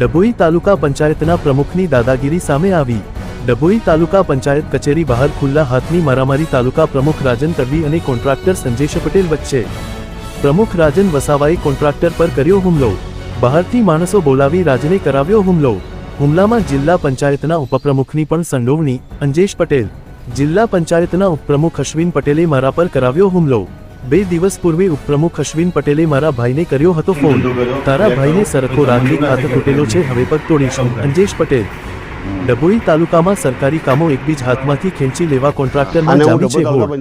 ડભોઈ તાલુકા પંચાયતના પ્રમુખની દાદાગીરી સામે આવી. ડભોઈ તાલુકા પંચાયત કચેરી બહાર ખુલ્લા હાથની મારામારી તાલુકા પ્રમુખ રાજન તડવી અને કોન્ટ્રાક્ટર સંજેશ પટેલ વચ્ચે. પ્રમુખ રાજન વસાવાએ કોન્ટ્રાક્ટર પર કર્યો હુમલો. બહારથી માણસો બોલાવી રાજને કરાવ્યો હુમલો. હુમલામાં જિલ્લા પંચાયતના ઉપપ્રમુખની પણ સંડોવણી, અંજેશ પટેલ. જિલ્લા પંચાયતના ઉપપ્રમુખ અશ્વિન પટેલે મારા પર કરાવ્યો હુમલો. બે દિવસ પૂર્વે ઉપપ્રમુખ અશ્વિન પટેલે મારા ભાઈને કર્યો હતો ફોન તારા ભાઈને સરખો રાખી ખાત તૂટેલો છે હવે પગ તોડીશું. અંજેશ પટેલ. ડભોઈ તાલુકામાં સરકારી કામો એકબીજ હાથમાંથી ખેંચી લેવા કોન્ટ્રાક્ટરમાં જામી છે હોડ.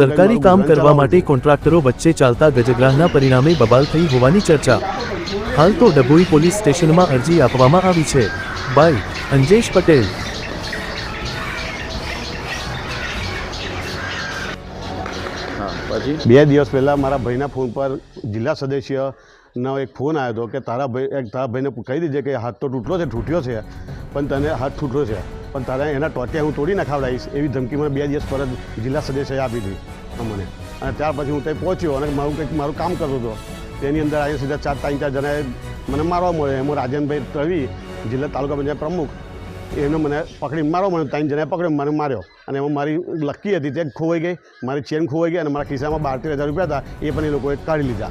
સરકારી કામ કરવા માટે કોન્ટ્રાક્ટરો વચ્ચે ચાલતા ગજગ્રાહના પરિણામે બબાલ થઈ હોવાની ચર્ચા. હાલ તો ડભોઈ પોલીસ સ્ટેશનમાં અરજી આપવામાં આવી છે. બાય અંજેશ પટેલ. પછી. બે દિવસ પહેલાં મારા ભાઈના ફોન પર જિલ્લા સદસ્યનો એક ફોન આવ્યો હતો કે તારા ભાઈ, એક તારા ભાઈને કહી દીધે કે હાથ તો તૂટલો છે, તૂટ્યો છે, પણ તને હાથ તૂટ્યો છે, પણ તારા એના ટોટિયા હું તોડી નખાવડાવીશ એવી ધમકી મને બે દિવસ પર જ જિલ્લા સદસ્યએ આપી હતી અમને અને ત્યાર પછી હું ત્યાં પહોંચ્યો અને મારું કંઈક મારું કામ કરતો હતો. તેની અંદર આજે સીધા ચાર, ત્રણ, ચાર જણાએ મને મારવા મળ્યો. એમાં રાજનભાઈ તળવી જિલ્લા તાલુકા પંચાયત પ્રમુખ એને મને પકડી મારો મને ત્રણ જણાએ પકડ્યો, મને માર્યો. અને એમાં મારી લકી હતી, તે ખોવાઈ ગઈ, મારી ચેન ખોવાઈ ગઈ અને મારા ખિસ્સામાં બાર તેર હજાર રૂપિયા હતા, એ પણ એ લોકોએ કાઢી લીધા.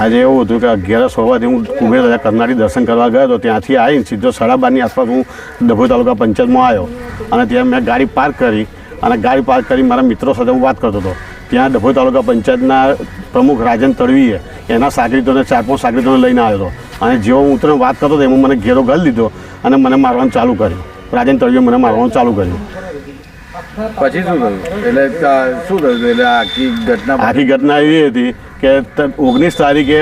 આજે એવું હતું કે અગિયારસ હોવાથી હું કુબેર રાજા કરનાળી દર્શન કરવા ગયો હતો ત્યાંથી આવીને સીધો સાડા બારની આસપાસ હું ડભોઈ તાલુકા પંચાયતમાં આવ્યો. અને ત્યાં મેં ગાડી પાર્ક કરી અને ગાડી પાર્ક કરી મારા મિત્રો સાથે હું વાત કરતો હતો. ત્યાં ડભોઈ તાલુકા પંચાયતના પ્રમુખ રાજન તડવીએ એના સાગરીતોને ચાર પાંચ સાગરીતોને લઈને આવ્યો હતો. અને જેવો હું ઉતરીને વાત કરતો હતો એમાં મને ઘેરો ગલ દીધો અને મને મારવાનું ચાલુ કર્યું. રાજન તળવીએ મને મારવાનું ચાલુ કર્યું. પછી શું થયું? એટલે શું થયું? એટલે આખી ઘટના આખી ઘટના એવી હતી કે ઓગણીસ તારીખે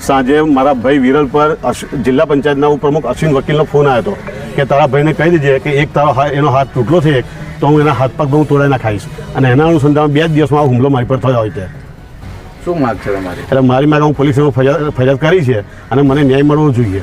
સાંજે મારા ભાઈ વિરલ પર જિલ્લા પંચાયતના ઉપપ્રમુખ અશ્વિન વકીલનો ફોન આવ્યો હતો કે તારા ભાઈને કહી દીજે કે એક તારો હા- એનો હાથ તૂટલો છે એક. તો હું એના હાથ પગ હું તોડાઈ નાખાઈશ. અને એના અનુસંધાન બે જ દિવસમાં હુમલો મારી પર થયો હોય છે શું માગ છે તમારી? એટલે મારી માગ હું પોલીસમાં ફરિયાદ ફરિયાદ કરી છે અને મને ન્યાય મળવો જોઈએ.